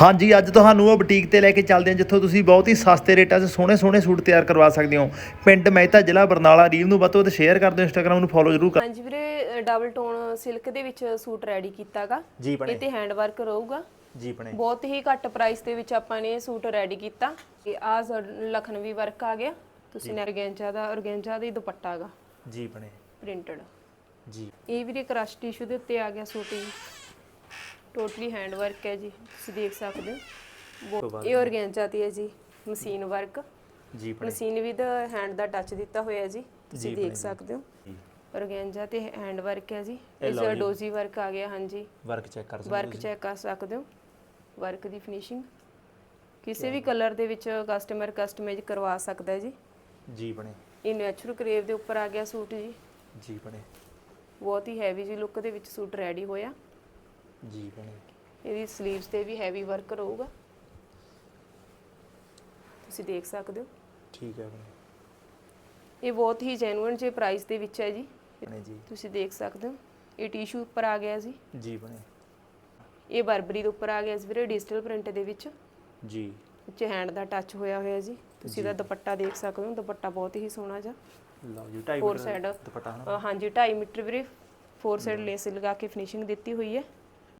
ਹਾਂਜੀ ਅੱਜ ਤੁਹਾਨੂੰ ਉਹ ਬੁਟੀਕ ਤੇ ਲੈ ਕੇ ਚੱਲਦੇ ਹਾਂ ਜਿੱਥੋਂ ਤੁਸੀਂ ਬਹੁਤ ਹੀ ਸਸਤੇ ਰੇਟਾਂ 'ਚ ਸੋਹਣੇ ਸੋਹਣੇ ਸੂਟ ਤਿਆਰ ਕਰਵਾ ਸਕਦੇ ਹੋ। ਪਿੰਡ ਮਹਿਤਾ ਜ਼ਿਲ੍ਹਾ ਬਰਨਾਲਾ ਰੀਲ ਨੂੰ ਵੱਧ ਤੋਂ ਵੱਧ ਸ਼ੇਅਰ ਕਰ ਦਿਓ ਇੰਸਟਾਗ੍ਰਾਮ ਨੂੰ ਫੋਲੋ ਜ਼ਰੂਰ ਕਰ ਹਾਂਜੀ ਵੀਰੇ ਡਬਲ ਟੋਨ ਸਿਲਕ ਦੇ ਵਿੱਚ ਸੂਟ ਰੈਡੀ ਕੀਤਾਗਾ। ਜੀ ਇਹ ਤੇ ਹੈਂਡ ਵਰਕ ਰਹੂਗਾ। ਜੀ ਬਣੇ। ਬਹੁਤ ਹੀ ਘੱਟ ਪ੍ਰਾਈਸ ਦੇ ਵਿੱਚ ਆਪਾਂ ਨੇ ਇਹ ਸੂਟ ਰੈਡੀ ਕੀਤਾ। ਤੇ ਆ ਲਖਨਵੀ ਵਰਕ ਆ ਗਿਆ। ਤੁਸੀਂ ਨੇ ਔਰਗੈਂਜਾ ਦਾ ਔਰਗੈਂਜਾ ਦਾ ਹੀ ਦੁਪੱਟਾ ਹੈਗਾ ਜੀ ਬਣੇ। ਪ੍ਰਿੰਟਡ ਜੀ। ਇਹ ਵੀਰੇ ਕ੍ਰਸ਼ ਟਿਸ਼ੂ ਦੇ ਉੱਤੇ ਆ ਗਿਆ ਸੂਟ ਜੀ ਟੋਟਲੀ ਹੈਂਡ ਵਰਕ ਹੈ ਜੀ ਤੁਸੀਂ ਦੇਖ ਸਕਦੇ ਹੋ। ਇਹ ਔਰਗੈਂਜਾ ਤੇ ਹੈ ਜੀ ਮਸ਼ੀਨ ਵਰਕ ਜੀ ਮਸ਼ੀਨ ਵਿਦ ਹੈਂਡ ਦਾ ਟੱਚ ਦਿੱਤਾ ਹੋਇਆ ਜੀ ਤੁਸੀਂ ਦੇਖ ਸਕਦੇ ਹੋ। ਔਰਗੈਂਜਾ ਤੇ ਹੈਂਡ ਵਰਕ ਹੈ ਜੀ। ਇਸ ਡੋਜ਼ੀ ਵਰਕ ਆ ਗਿਆ ਹਾਂਜੀ। ਵਰਕ ਚੈੱਕ ਕਰ ਵਰਕ ਚੈੱਕ ਕਰ ਸਕਦੇ ਹੋ। ਵਰਕ ਦੀ ਫਿਨਿਸ਼ਿੰਗ ਕਿਸੇ ਵੀ ਕਲਰ ਦੇ ਵਿੱਚ ਕਸਟਮਰ ਕਸਟਮਾਈਜ਼ ਕਰਵਾ ਸਕਦਾ ਹੈ ਜੀ। ਜੀ ਬਣੇ ਇਹ ਨੈਚੁਰਲ ਕਰੇਵ ਦੇ ਉੱਪਰ ਆ ਗਿਆ ਸੂਟ ਜੀ। ਜੀ ਬਣੇ ਬਹੁਤ ਹੀ ਹੈਵੀ ਜੀ ਲੁੱਕ ਦੇ ਵਿੱਚ ਸੂਟ ਰੈਡੀ ਹੋਇਆ। ਜੀ ਬਣੇ ਇਹਦੀ ਸਲੀਵਸ ਤੇ ਵੀ ਹੈਵੀ ਵਰਕ ਰਹੂਗਾ। ਤੁਸੀਂ ਦੇਖ ਸਕਦੇ ਹੋ। ਠੀਕ ਹੈ ਬਣੇ ਇਹ ਬਹੁਤ ਹੀ ਜੈਨੂਇਨ ਜੇ ਪ੍ਰਾਈਸ ਦੇ ਵਿੱਚ ਹੈ ਜੀ। ਤੁਸੀਂ ਦੇਖ ਸਕਦੇ ਹੋ। ਇਹ ਟਿਸ਼ੂ ਉੱਪਰ ਆ ਗਿਆ ਜੀ। ਜੀ ਬਣੇ। ਇਹ ਬਰਬਰੀ ਦੇ ਉੱਪਰ ਆ ਗਿਆ ਜੀ ਵੀਰੇ ਡਿਜੀਟਲ ਪ੍ਰਿੰਟ ਦੇ ਵਿੱਚ। ਜੀ। ਵਿੱਚ ਹੈਂਡ ਦਾ ਟੱਚ ਹੋਇਆ ਹੋਇਆ ਜੀ। ਤੁਸੀਂ ਇਹਦਾ ਦੁਪੱਟਾ ਦੇਖ ਸਕਦੇ ਹੋ। ਦੁਪੱਟਾ ਬਹੁਤ ਹੀ ਸੋਹਣਾ ਜਿਹਾ। ਲਓ ਜੀ ਟਾਈਪ ਫੋਰ ਸਾਈਡ ਦੁਪੱਟਾ ਹਨਾ ਹਾਂਜੀ 2.5 ਮੀਟਰ ਵੀਰੇ। ਫੋਰ ਸਾਈਡ ਲੇਸ ਲਗਾ ਕੇ ਫਿਨਿਸ਼ਿੰਗ ਦਿੱਤੀ ਹੋਈ ਹੈ।